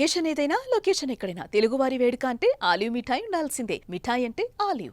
Location ఏదైనా location ఎక్కడైనా. తెలుగువారి వేడుక అంటే ఆలివ్ మిఠాయి ఉండాల్సిందే. మిఠాయి అంటే ఆలివ్.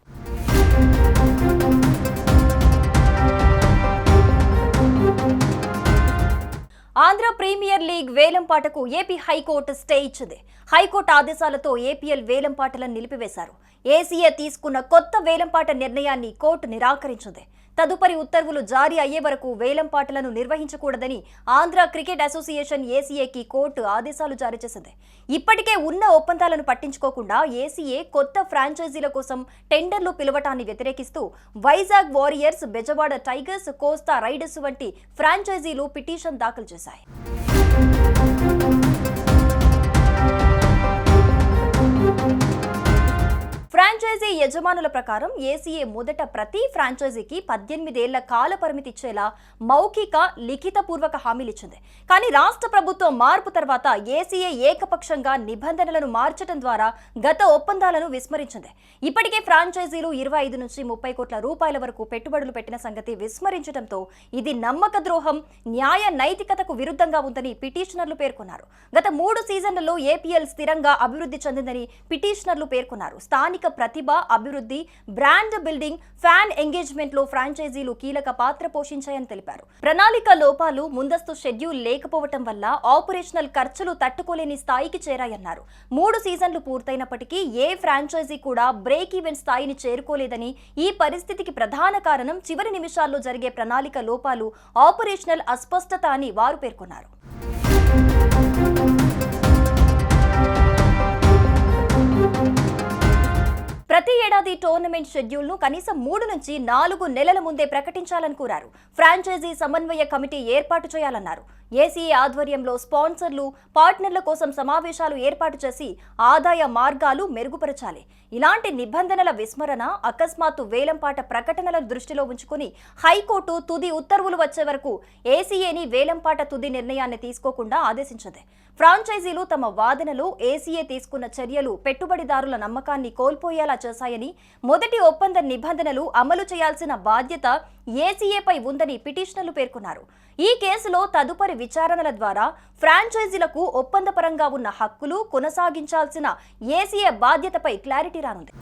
ఆంధ్ర ప్రీమియర్ లీగ్ వేలంపాటకు ఏపీ హైకోర్టు స్టే ఇచ్చింది. హైకోర్టు ఆదేశాలతో ఏపీఎల్ వేలంపాటలను నిలిపివేశారు. ఏసీఏ తీసుకున్న కొత్త వేలంపాట నిర్ణయాన్ని కోర్టు నిరాకరించింది. తదుపరి ఉత్తర్వులు జారీ అయ్యే వరకు వేలంపాటలను నిర్వహించకూడదని ఆంధ్ర క్రికెట్ అసోసియేషన్ ఏసీఏకి కోర్టు ఆదేశాలు జారీ చేసింది. ఇప్పటికే ఉన్న ఒప్పందాలను పట్టించుకోకుండా ఏసీఏ కొత్త ఫ్రాంచైజీల కోసం టెండర్లు పిలవటాన్ని వ్యతిరేకిస్తూ Vizag warriors Bezawada tigers Kosta raiders వంటి ఫ్రాంచైజీలు పిటిషన్ దాఖలు చేశాయి. యజమానుల ప్రకారం ఏసీఏ మొదట ప్రతి ఫ్రాంచైజీకి పద్దెనిమిదేళ్ళ కాల పరిమితి ఇచ్చేలా మౌఖిక లిఖితపూర్వక హామీలిచ్చింది కానీ రాష్ట్ర ప్రభుత్వం మార్పు తర్వాత ఏసీఏ ఏకపక్షంగా నిబంధనలను మార్చడం ద్వారా గత ఒప్పందాలను విస్మరించింది. ఇప్పటికే ఫ్రాంచైజీలు ఇరవై ఐదు నుంచి ముప్పై కోట్ల రూపాయల వరకు పెట్టుబడులు పెట్టిన సంగతి విస్మరించడంతో ఇది నమ్మక ద్రోహం న్యాయ నైతికతకు విరుద్ధంగా ఉందని పిటిషనర్లు పేర్కొన్నారు. గత మూడు సీజన్లలో ఏపీఎల్ స్థిరంగా అభివృద్ధి చెందిందని పిటిషనర్లు పేర్కొన్నారు. స్థానిక ప్రతిభ అభివృద్ధి బ్రాండ్ బిల్డింగ్ ఫ్యాన్ ఎంగేజ్మెంట్లో ఫ్రాంచైజీలు కీలక పాత్ర పోషించాయని తెలిపారు. ప్రణాళిక లోపాలు ముందస్తు షెడ్యూల్ లేకపోవటం వల్ల ఆపరేషనల్ ఖర్చులు తట్టుకోలేని స్థాయికి చేరాయన్నారు. మూడు సీజన్లు పూర్తయినప్పటికీ ఏ ఫ్రాంచైజీ కూడా బ్రేక్ ఈవెన్ స్థాయిని చేరుకోలేదని ఈ పరిస్థితికి ప్రధాన కారణం చివరి నిమిషాల్లో జరిగే ప్రణాళిక లోపాలు ఆపరేషనల్ అస్పష్టత అని వారు పేర్కొన్నారు. టోర్నమెంట్ షెడ్యూల్ను కనీసం మూడు నుంచి నాలుగు నెలల ముందే ప్రకటించాలని కోరారు. ఫ్రాంచైజీ సమన్వయ కమిటీ ఏర్పాటు చేయాలన్నారు. ఏసీఏ ఆధ్వర్యంలో స్పాన్సర్లు పార్ట్నర్ల కోసం సమావేశాలు ఏర్పాటు చేసి ఆదాయ మార్గాలు మెరుగుపరచాలి. ఇలాంటి నిబంధనల విస్మరణ అకస్మాత్తు వేలంపాట ప్రకటనలను దృష్టిలో ఉంచుకుని హైకోర్టు తుది ఉత్తర్వులు వచ్చే వరకు ఏసీఏని వేలంపాట తుది నిర్ణయాన్ని తీసుకోకుండా ఆదేశించింది. ఫ్రాంచైజీలు తమ వాదనలు ఏసీఏ తీసుకున్న చర్యలు పెట్టుబడిదారుల నమ్మకాన్ని కోల్పోయేలా చేశాయని మొదటి ఒప్పంద నిబంధనలు అమలు చేయాల్సిన బాధ్యత ఏసీఏపై ఉందని పిటిషనర్లు పేర్కొన్నారు. ఈ కేసులో తదుపరి విచారణల ద్వారా ఫ్రాంచైజీలకు ఒప్పందపరంగా ఉన్న హక్కులు కొనసాగించాల్సిన ఏసీఏ బాధ్యతపై క్లారిటీ రానుంది.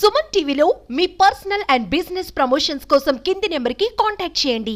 సుమన్ టీవీలో మీ పర్సనల్ అండ్ బిజినెస్ ప్రమోషన్స్ కోసం కింది నెంబర్కి కాంటాక్ట్ చేయండి.